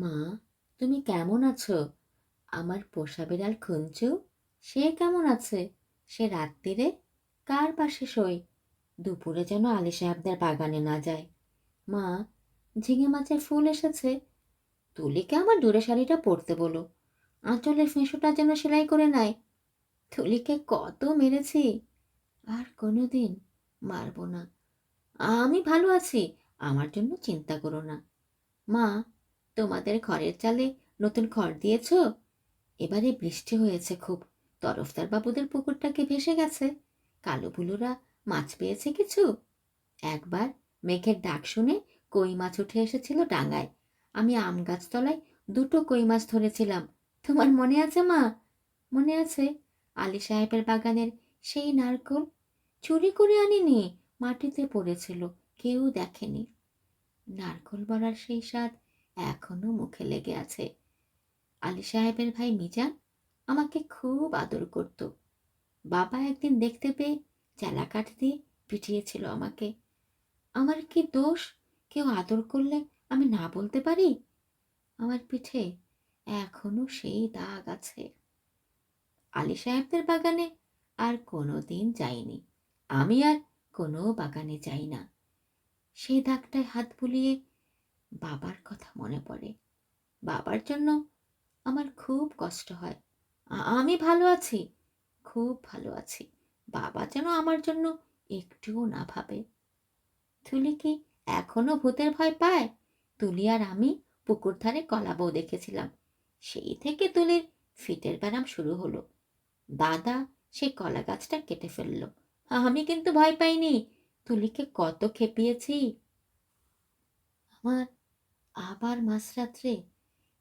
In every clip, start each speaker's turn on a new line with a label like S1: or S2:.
S1: মা, তুমি কেমন আছো? আমার পোষা বিড়াল খুঞ্চু সে কেমন আছে? সে রাত্রিরে কার পাশে শোয়? দুপুরে যেন আলি সাহেবদের বাগানে না যায়। মা, ঝিঙে মাছের ফুল এসেছে। তুলিকে আমার দূরে শাড়িটা পরতে বলো? আঁচলের ফেঁসোটা যেন সেলাই করে নেয়। তুলিকে কত মেরেছি? আর কোনো দিন মারবো না। আমি ভালো আছি, আমার জন্য চিন্তা করো না। মা তোমাদের ঘরের চালে নতুন খড় দিয়েছ? এবারে বৃষ্টি হয়েছে খুব। তরফদার বাবুদের পুকুরটাকে ভেসে গেছে? কালো বুলুরা মাছ পেয়েছে কিছু? একবার মেঘের ডাক শুনে কই মাছ উঠে এসেছিল ডাঙায় আমি আম গাছতলায় দুটো কই মাছ ধরেছিলাম। তোমার মনে আছে, মা? মনে আছে। আলী সাহেবের বাগানের সেই নারকল চুরি করে আনিনি, মাটিতে পড়েছিল, কেউ দেখেনি। নারকল বড়ার সেই স্বাদ এখনও মুখে লেগে আছে। আলী সাহেবের ভাই মিজান আমাকে খুব আদর করত। বাবা একদিন দেখতে পেয়ে চেলা কাঠ দিয়ে পিটিয়েছিল আমাকে। আমার কি দোষ? কেউ আদর করলে আমি না বলতে পারি? আমার পিঠে এখনও সেই দাগ আছে। আলী সাহেবদের বাগানে আর কোনো দিন যাইনি। আমি আর কোনো বাগানে যাই না। সেই দাগটায় হাত বুলিয়ে বাবার কথা মনে পড়ে। বাবার জন্য আমার খুব কষ্ট হয়। আমি ভালো আছি, খুব ভালো আছি। বাবা যেন আমার জন্য একটুও না ভাবে। তুলি কি এখনও ভূতের ভয় পায়? তুলি আর আমি পুকুর ধারে কলা বউ দেখেছিলাম। সেই থেকে তুলির ফিটের ব্যারাম শুরু হলো। দাদা সেই কলা গাছটা কেটে ফেলল। আমি কিন্তু ভয় পাইনি। তুলিকে কত খেপিয়েছি। আমার আবার মাঝরাত্রে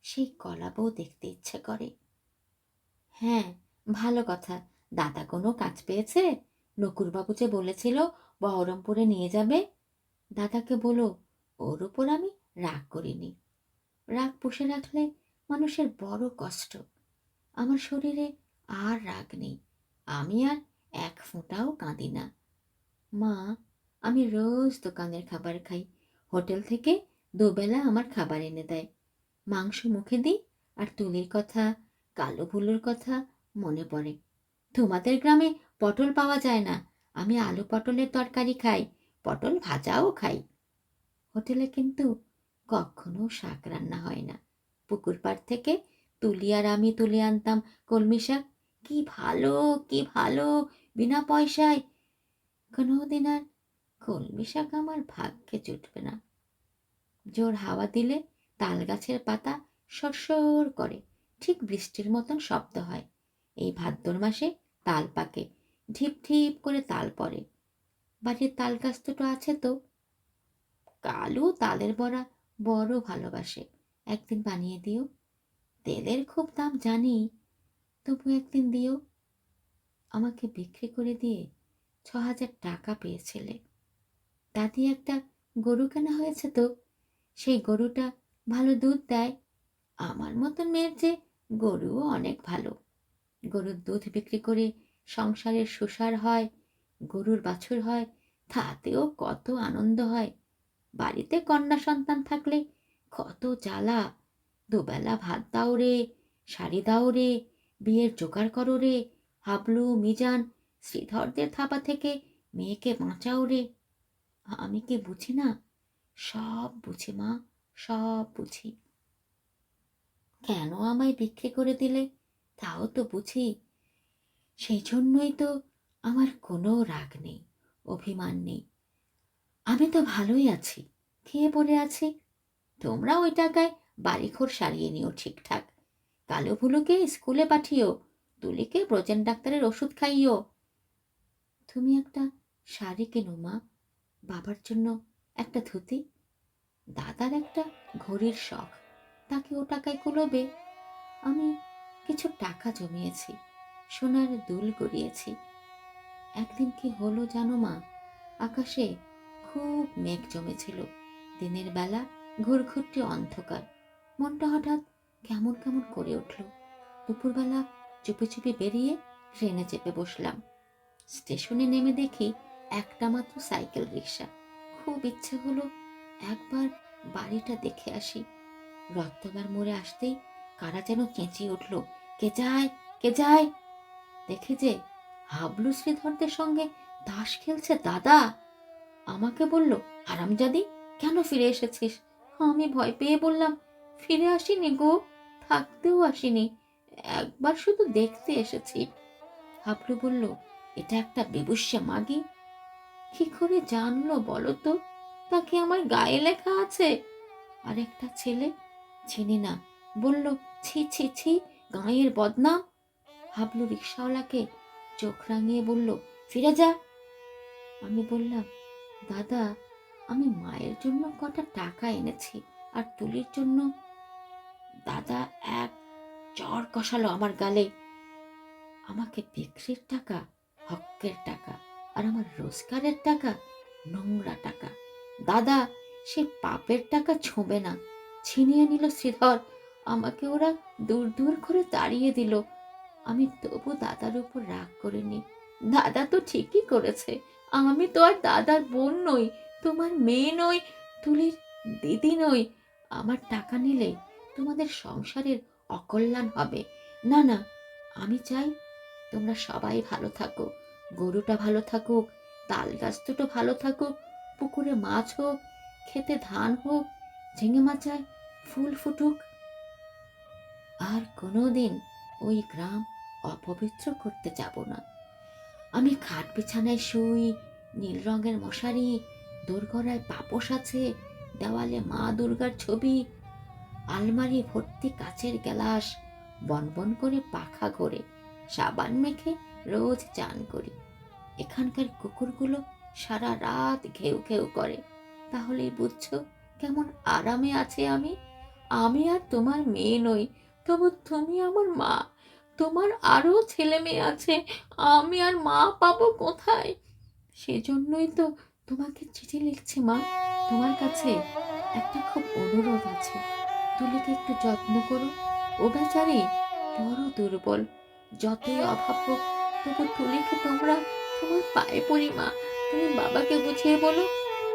S1: সেই কলা বউ দেখতে ইচ্ছে করে। হ্যাঁ ভালো কথা। দাদা কোনো কাজ পেয়েছে? নকুরবাবু যে বলেছিল বহরমপুরে নিয়ে যাবে, দাদাকে বলো, ওর উপর আমি রাগ করিনি। রাগ পুষে রাখলে মানুষের বড় কষ্ট। আমার শরীরে আর রাগ নেই। আমি আর এক ফোঁটাও কাঁদি না। মা, আমি রোজ দোকানের খাবার খাই। হোটেল থেকে দুবেলা আমার খাবার এনে দেয়। মাংস মুখে দিই আর তুলির কথা, কালো ভুলোর কথা মনে পড়ে। তোমাদের গ্রামে পটল পাওয়া যায় না। আমি আলু পটলের তরকারি খাই, পটল ভাজাও খাই। হোটেলে কিন্তু কখনো শাক রান্না হয় না। পুকুর পাড় থেকে তুলি আর আমি তুলে আনতাম কলমি শাক। কি ভালো কি ভালো, বিনা পয়সায়। কোনোদিন আর কলমি শাক আমার ভাগ্যে জুটবে না। জোর হাওয়া দিলে তাল গাছের পাতা সরসর করে। ঠিক বৃষ্টির মতন শব্দ হয়। এই ভাদ্র মাসে তাল পাকে ঢিপ ঢিপ করে তাল পড়ে। বাড়ির তাল গাছ দুটো আছে তো? কালু তালের বড়া বড় ভালোবাসে। একদিন বানিয়ে দিও। তেলের খুব দাম জানি। তবু একদিন দিও। আমাকে বিক্রি করে দিয়ে ছ হাজার টাকা পেয়েছিলে। দাদি একটা গরু কেনা হয়েছে তো? সেই গরুটা ভালো দুধ দেয়। আমার মতন মেয়ের যে গরুও অনেক ভালো। গরুর দুধ বিক্রি করে সংসারের সুসার হয়, গরুর বাছুর হয়, তাতেও কত আনন্দ হয়। বাড়িতে কন্যা সন্তান থাকলে কত জ্বালা। দুবেলা ভাত দাও রে, শাড়ি দাও রে, বিয়ের জোগাড় করো রে, হাবলু, মিজান, শ্রীধরদের থাপা থেকে মেয়েকে বাঁচাও রে। আমি কি বুঝি না সব বুঝি, মা, সব বুঝি। কেন আমায় বিক্রি করে দিলে? তাও তো বুঝি। সেই জন্যই তো আমার কোনো রাগ নেই, অভিমান নেই। আমি তো ভালোই আছি খেয়ে পড়ে আছি? তোমরা ওই টাকায় বাড়িঘর সারিয়ে নিও ঠিকঠাক। কালো ভুলোকে স্কুলে পাঠিও তুলিকে ব্রজেন ডাক্তারের ওষুধ খাইও। তুমি একটা শাড়ি কেনো, মা? বাবার জন্য একটা ধুতি, দাদার একটা ঘড়ির শখ। তাকে ও টাকায় কুলোবে। আমি কিছু টাকা জমিয়েছি, সোনার দুল গড়িয়েছি। একদিন কি হলো জানো মা? আকাশে খুব মেঘ জমেছিল। দিনের বেলা ঘুরঘুরটি অন্ধকার। মনটা হঠাৎ কেমন কেমন করে উঠল। দুপুরবেলা চুপি চুপি বেরিয়ে ট্রেনে চেপে বসলাম। স্টেশনে নেমে দেখি একটা মাত্র সাইকেল রিক্সা খুব ইচ্ছে হলো একবার বাড়িটা দেখে আসি। রত্তদার মোড়ে আসতেই কারা যেন চেঁচিয়ে উঠল, কে যায়? কে যায়? দেখে যে হাবলু শ্রীধরদের সঙ্গে তাস খেলছে দাদা। আমাকে বলল, হারামজাদি, কেন ফিরে এসেছিস? আমি ভয় পেয়ে বললাম, ফিরে আসিনি গো, থাকতেও আসিনি, একবার শুধু দেখতে এসেছি। হাবলু বলল, এটা একটা বিবুষ্যা মাগি কি করে জানলো বলো তো? তাকে আমার গায়ে লেখা আছে। আরেকটা ছেলে চিনি না, বলল, ছি ছি ছি, গাঁয়ের বদনাম। হাবলু রিক্সাওয়ালাকে, চোখ রাঙিয়ে বলল, ফিরে যা। আমি বললাম, দাদা, আমি মায়ের জন্য কটা টাকা এনেছি, আর তুলির জন্য? দাদা এক চর কষালো আমার গালে। আমাকে বিক্রির টাকা, হকের টাকা। আর আমার রোজগারের টাকা, নোংরা টাকা। দাদা, সে পাপের টাকা ছোঁবে না। ছিনিয়ে নিল শ্রীধর। আমাকে ওরা দূর দূর করে তাড়িয়ে দিল। আমি তবু দাদার উপর রাগ করিনি। দাদা তো ঠিকই করেছে। আমি তো আর দাদার বোন নই, তোমার মেয়ে নই, তুলির দিদি নই। আমার টাকা নিলে তোমাদের সংসারের অকল্যাণ হবে। না না, আমি চাই তোমরা সবাই ভালো থাকো। গরুটা ভালো থাকুক, তাল গাছ দুটো ভালো থাকুক, পুকুরে মাছ হোক, খেতে ধান হোক, ঝিঙে মাচায় ফুল ফুটুক। আর কোনোদিন ওই গ্রাম অপবিত্র করতে যাব না। আমি খাট বিছানায় শুই, নীল রঙের মশারি, দোরগড়ায় পাপোশ আছে, দেওয়ালে মা দুর্গার ছবি, আলমারি ভর্তি কাচের গ্লাস বনবন করে পাখা ঘোরে, সাবান মেখে রোজ চান করি। এখানকার কুকুরগুলো সারা রাত ঘেউ ঘেউ করে। তাহলেই বুঝছ কেমন আরামে আছে আমি? আমি আর তোমার মেয়ে নই, তবু তুমি আমার মা। তোমার আরও ছেলে মেয়ে আছে, আমি আর মা পাবো কোথায়? সেজন্যই তো তোমাকে চিঠি লিখছি মা। তোমার কাছে একটা খুব অনুরোধ আছে। তুলিকে একটু যত্ন করো। ও বেচারি বড় দুর্বল, যতই অভাব হোক তবু তুলিকে তোমরা তোমার পায়ে পড়ি মা। তুমি বাবাকে বুঝিয়ে বলো,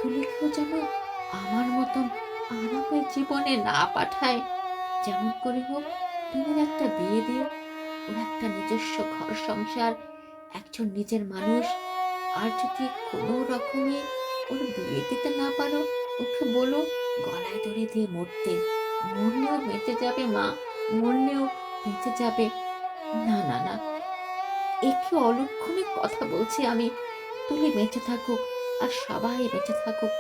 S1: তুলিকেও যেন আমার মতন আরামের জীবনে না পাঠায়। যেমন করে হোক তুমি একটা বিয়ে দিও। ওর একটা নিজস্ব ঘর সংসার, একজন নিজের মানুষ। আর যদি কোনো রকমে ওর বিয়ে দিতে না পারো, ওকে বলো, গলায় ধরে দিয়ে মরতে। মরলেও বেঁচে যাবে মা, মরলেও বেঁচে যাবে। না না না একে অলক্ষণে কথা বলছি আমি। তুলি বেঁচে থাকুক আর সবাই বেঁচে থাকুক।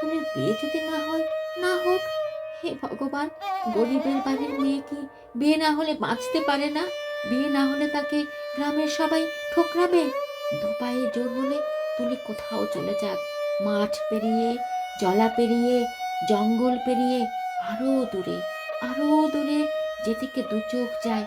S1: তুলির বিয়ে যদি না হয়, না হোক, হে ভগবান, গরিবের বাড়ির মেয়ে কি বিয়ে না হলে বাঁচতে পারে না? বিয়ে না হলে তাকে গ্রামের সবাই ঠোকরাবে? দুপায়ে জোর হলে তুলি কোথাও চলে যাক। মাঠ পেরিয়ে, জলা পেরিয়ে, জঙ্গল পেরিয়ে আরও দূরে আরও দূরে যেদিকে দু চোখ যায়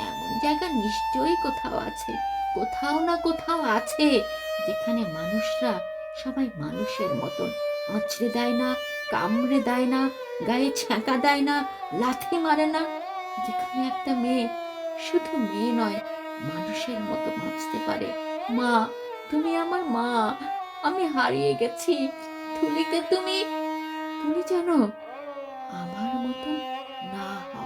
S1: এমন জায়গা নিশ্চয়ই কোথাও আছে, কোথাও না কোথাও আছে যেখানে মানুষরা সবাই মানুষের মতন। আঁচড়ে দেয় না, কামড়ে দেয় না, গায়ে ছ্যাঁকা দেয় না, লাথি মারে না। যেখানে একটা মেয়ে শুধু মেয়ে নয়, মানুষের মতো বাঁচতে পারে। মা, তুমি আমার মা, আমি হারিয়ে গেছি। তুমি তুমি জানো আমার মতো না হয়